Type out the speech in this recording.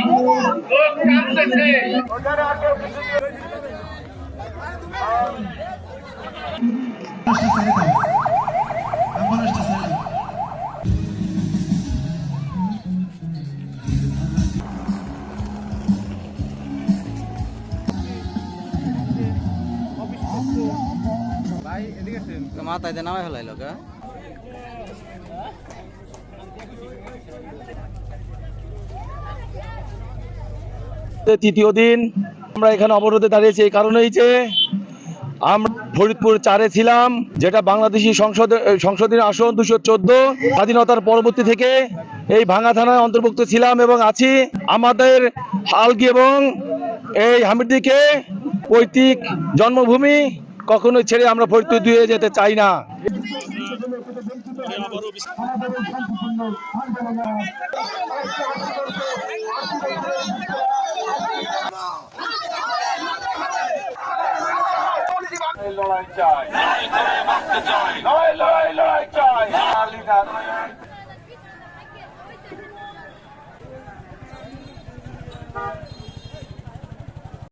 লোক কাঁদতেছে মাথায় দিয়ে নামাই ফেলাইলো কে তৃতীয় দিন আমরা এখানে অবরোধে দাঁড়িয়েছি। এই কারণেই যে আমরা ফরিদপুর চারে ছিলাম, যেটা বাংলাদেশি সংসদ সংসদীয় আসন দুশো চোদ্দ। স্বাধীনতার পরবর্তী থেকে এই ভাঙা থানায় অন্তর্ভুক্ত ছিলাম এবং আছি। আমাদের হালকি এবং এই হামিদিকে পৈতৃক জন্মভূমি কখনোই ছেড়ে আমরা ফরিদপুর দিয়ে যেতে চাই না। লড়াই চাই। লড়াই চাই। লড়াই